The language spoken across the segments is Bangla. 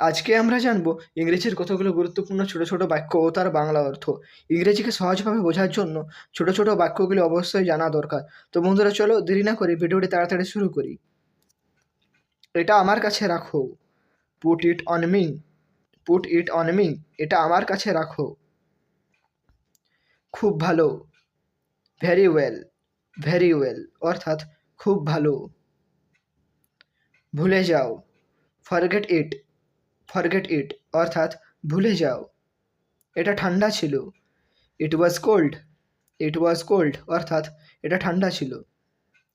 আজকে আমরা জানব ইংরেজির কতগুলো গুরুত্বপূর্ণ ছোট ছোট বাক্য ও তার বাংলা অর্থ। ইংরেজিকে সহজভাবে বোঝার জন্য ছোট ছোট বাক্যগুলি অবশ্যই জানা দরকার। তো বন্ধুরা, চলো দেরি না করে ভিডিওটি তাড়াতাড়ি শুরু করি। এটা আমার কাছে রাখো। Put it on me put it on me এটা আমার কাছে রাখো। খুব ভালো। ভেরি ওয়েল ভেরি ওয়েল অর্থাৎ খুব ভালো। ভুলে যাও। ফরগেট ইট ফরগেট ইট অর্থাৎ ভুলে যাও। এটা ঠান্ডা ছিল। ইট ওয়াজ কোল্ড ইট ওয়াজ কোল্ড অর্থাৎ এটা ঠান্ডা ছিল।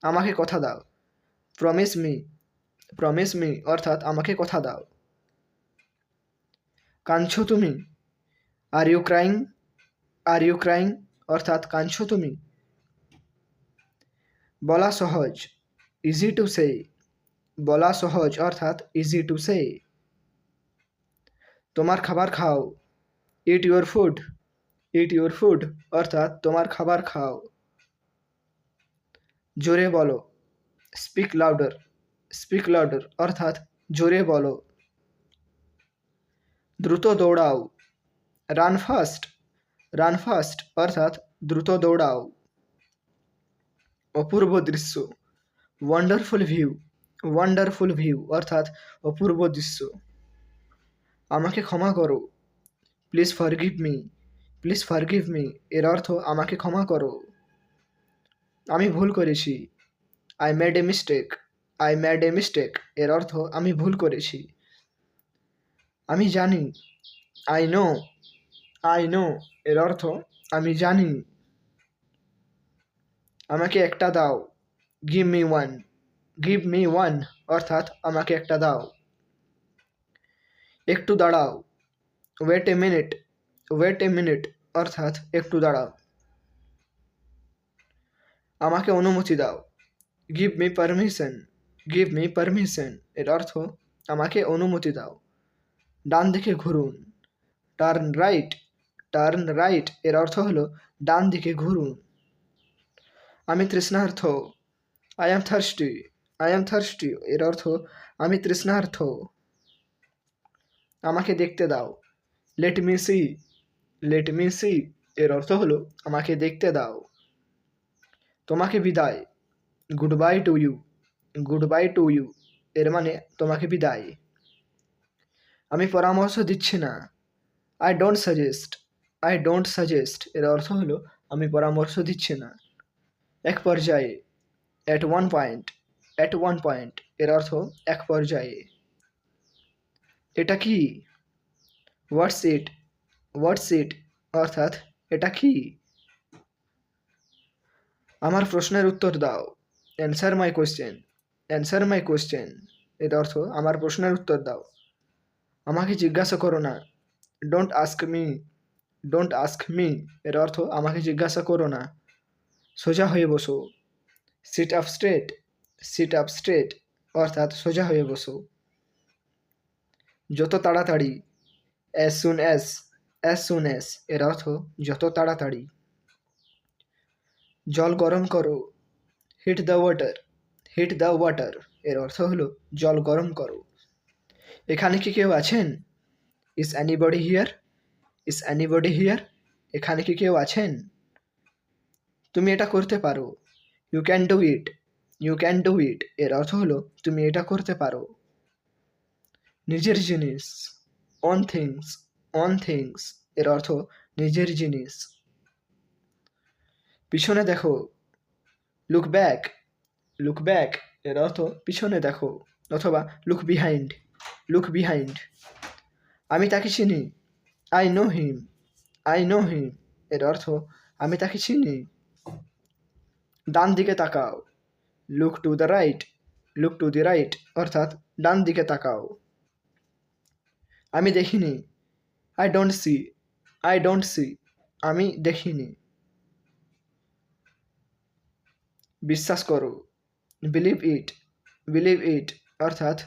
আমাকে কথা দাও। প্রমিস মি প্রমিস মি অর্থাৎ আমাকে কথা দাও। কাঁদছো তুমি? Are you crying are you crying অর্থাৎ কাঁদছো তুমি? বলা সহজ ইজি টু সে বলা সহজ, অর্থাৎ ইজি টু সে তোমার খাবার খাও eat your food eat your food অর্থাৎ তোমার খাবার খাও জোরে বলো স্পিক লাউডার স্পিক লাউডার অর্থাৎ জোরে বলো দ্রুত দৌড়াও রান ফাস্ট রান ফাস্ট অর্থাৎ দ্রুত দৌড়াও অপূর্ব দৃশ্য ওয়ান্ডারফুল ভিউ ওয়ান্ডারফুল ভিউ অর্থাৎ অপূর্ব দৃশ্য আমাকে ক্ষমা করো। Please forgive me please forgive me এর অর্থ আমাকে ক্ষমা করো। আমি ভুল করেছি। I made a mistake I made a mistake এর অর্থ আমি ভুল করেছি। আমি জানি। আই নো আই নো এর অর্থ আমি জানি। আমাকে একটা দাও। Give me one give me one অর্থাৎ আমাকে একটা দাও। একটু দাঁড়াও। Wait a minute wait a minute অর্থাৎ একটু দাঁড়াও। আমাকে অনুমতি দাও। Give me permission give me permission এর অর্থ আমাকে অনুমতি দাও। ডান দিকে ঘুরুন। টার্ন রাইট টার্ন রাইট এর অর্থ হলো ডান দিকে ঘুরুন। আমি তৃষ্ণার্থ। I am thirsty I am thirsty এর অর্থ আমি তৃষ্ণার্থ। আমাকে দেখতে দাও। Let me see let me see এর অর্থ হলো, আমাকে দেখতে দাও। তোমাকে বিদায়। Goodbye to you goodbye to you এর মানে তোমাকে বিদায়। আমি পরামর্শ দিচ্ছি না। I don't suggest I don't suggest এর অর্থ হলো, আমি পরামর্শ দিচ্ছি না। এক পর্যায়ে। At one point at one point এর অর্থ, এক পর্যায়ে। এটা কি? হোয়াটস ইট হোয়াটস ইট অর্থাৎ এটা কি? আমার প্রশ্নের উত্তর দাও। Answer my question answer my question এর অর্থ আমার প্রশ্নের উত্তর দাও। আমাকে জিজ্ঞাসা করো না। Don't ask me don't ask me এর অর্থ আমাকে জিজ্ঞাসা করো না। সোজা হয়ে বসো। Sit up straight sit up straight অর্থাৎ সোজা হয়ে বসো। যত তাড়াতাড়ি as soon as as soon as এর অর্থ যত তাড়াতাড়ি। জল গরম করো heat the water heat the water এর অর্থ হলো জল গরম করো। এখানে কি কেউ আছেন? Is anybody here is anybody here এখানে কি কেউ আছেন? তুমি এটা করতে পারো। You can do it you can do it এর অর্থ হলো তুমি এটা করতে পারো। নিজের জিনিস অন থিংস অন থিংস এর অর্থ নিজের জিনিস। পিছনে দেখো লুক ব্যাক লুক ব্যাক এর অর্থ পিছনে দেখো, অথবা লুক বিহাইন্ড লুক বিহাইন্ড আমি তাকে চিনি I know him I know him এর অর্থ আমি তাকে চিনি। ডান দিকে তাকাও look to the right look to the right অর্থাৎ ডান দিকে তাকাও। আমি দেখিনি। I don't see I don't see আমি দেখিনি। বিশ্বাস করো বিলিভ ইট বিলিভ ইট অর্থাৎ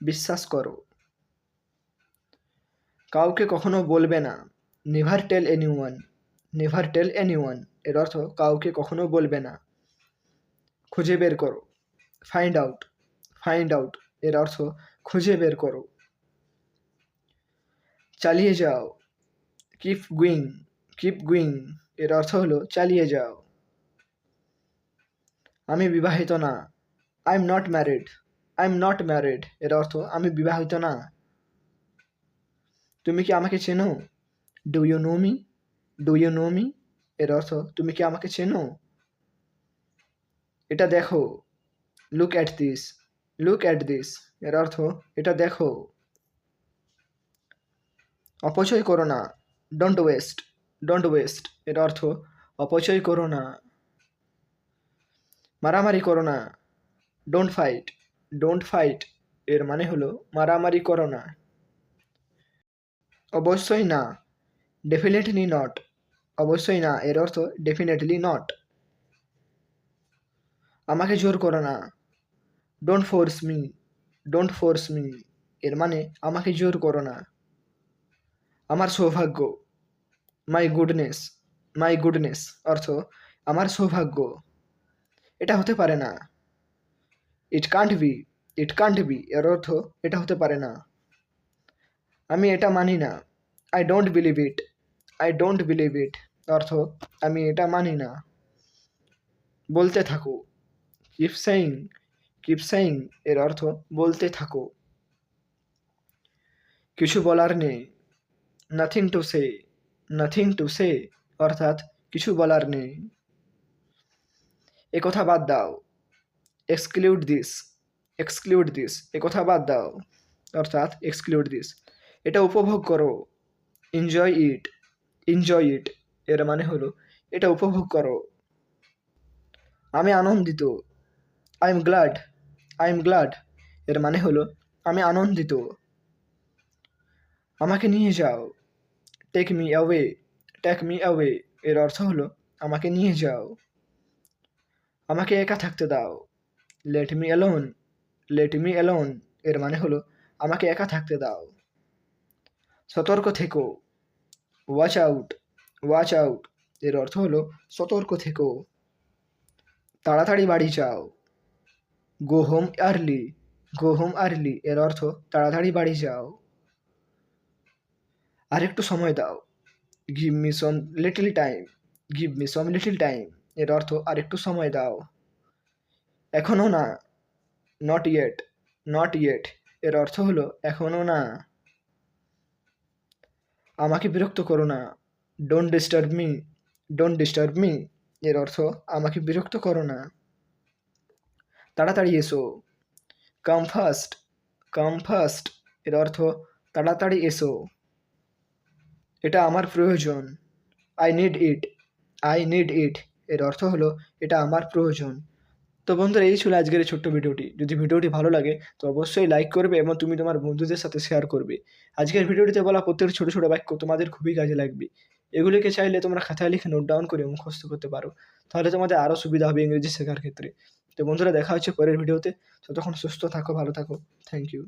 বিশ্বাস করো। কাউকে কখনো বলবে না never tell any one never tell any ওয়ানের অর্থ কাউকে কখনো বলবে না। খুঁজে বের করো ফাইন্ড আউট ফাইন্ড আউট এর অর্থ খুঁজে বের করো। চালিয়ে যাও। কিপ গুইং কিপ গুইং এর অর্থ হলো চালিয়ে যাও। আমি বিবাহিত না। I am not married I am not married এর অর্থ আমি বিবাহিত না। তুমি কি আমাকে চেনো? Do you know me do you know me এর অর্থ তুমি কি আমাকে চেনো? এটা দেখো। Look at this look at this এর অর্থ এটা দেখো। অপচয় করো না। ডোন্ট ওয়েস্ট ডোন্ট ওয়েস্ট এর অর্থ অপচয় করো না। মারামারি করো না। ডোন্ট ফাইট ডোন্ট ফাইট এর মানে হলো মারামারি করো না। অবশ্যই না ডেফিনেটলি নট অবশ্যই না, এর অর্থ ডেফিনেটলি নট আমাকে জোর করো না। Don't force me don't force me এর মানে আমাকে জোর করো না। আমার সৌভাগ্য মাই গুডনেস মাই গুডনেস অর্থ আমার সৌভাগ্য। এটা হতে পারে না। It can't be it can't be এর অর্থ এটা হতে পারে না। আমি এটা মানি না। I don't believe it I don't believe it অর্থ আমি এটা মানি না। বলতে থাকো। কিপ সেইং কিপ সেইং এর অর্থ বলতে থাকো। কিছু বলার নেই। Nothing to say nothing to say অর্থাৎ কিছু বলার নেই। এ কথা বাদ দাও। এক্সক্লুড দিস এক্সক্লুড দিস এ কথা বাদ দাও। অর্থাৎ এক্সক্লুড দিস এটা উপভোগ করো। এনজয় ইট এনজয় ইট এর মানে হলো এটা উপভোগ করো। আমি আনন্দিত। I am glad I am glad এর মানে হলো আমি আনন্দিত। আমাকে নিয়ে যাও। Take me away take me away এর অর্থ হলো, আমাকে নিয়ে যাও। আমাকে একা থাকতে দাও। Let me alone let me alone এর মানে হলো, আমাকে একা থাকতে দাও। সতর্ক থেকো। ওয়াচ আউট ওয়াচ আউট এর অর্থ হলো, সতর্ক থেকো। তাড়াতাড়ি বাড়ি যাও। Go home early go home early এর অর্থ, তাড়াতাড়ি বাড়ি যাও। আরেকটু সময় দাও। Give me some little time give me some little time এর অর্থ আরেকটু সময় দাও। এখনও না নট ইয়েট নট ইয়েট এর অর্থ হলো এখনও না। আমাকে বিরক্ত করো না don't disturb me don't disturb me এর অর্থ আমাকে বিরক্ত করো না। তাড়াতাড়ি এসো। কাম ফার্স্ট কাম ফাস্ট এর অর্থ তাড়াতাড়ি এসো। এটা আমার প্রয়োজন। I need it I need it এর অর্থ হলো, এটা আমার প্রয়োজন। তো বন্ধুরা, এই ছিল আজকের ছোট্ট ভিডিওটি। যদি ভিডিওটি ভালো লাগে, তো অবশ্যই লাইক করবে এবং তুমি তোমার বন্ধুদের সাথে শেয়ার করবে। আজকের ভিডিওটিতে বলা প্রত্যেকটি ছোটো ছোটো বাক্য তোমাদের খুবই কাজে লাগবে। এগুলিকে চাইলে তোমরা খাতায় লিখে নোট ডাউন করে মুখস্থ করতে পারো। তাহলে তোমাদের আরও সুবিধা হবে ইংরেজি শেখার ক্ষেত্রে। তো বন্ধুরা, দেখা হচ্ছে পরের ভিডিওতে। ততক্ষণ সুস্থ থাকো, ভালো থাকো। Thank you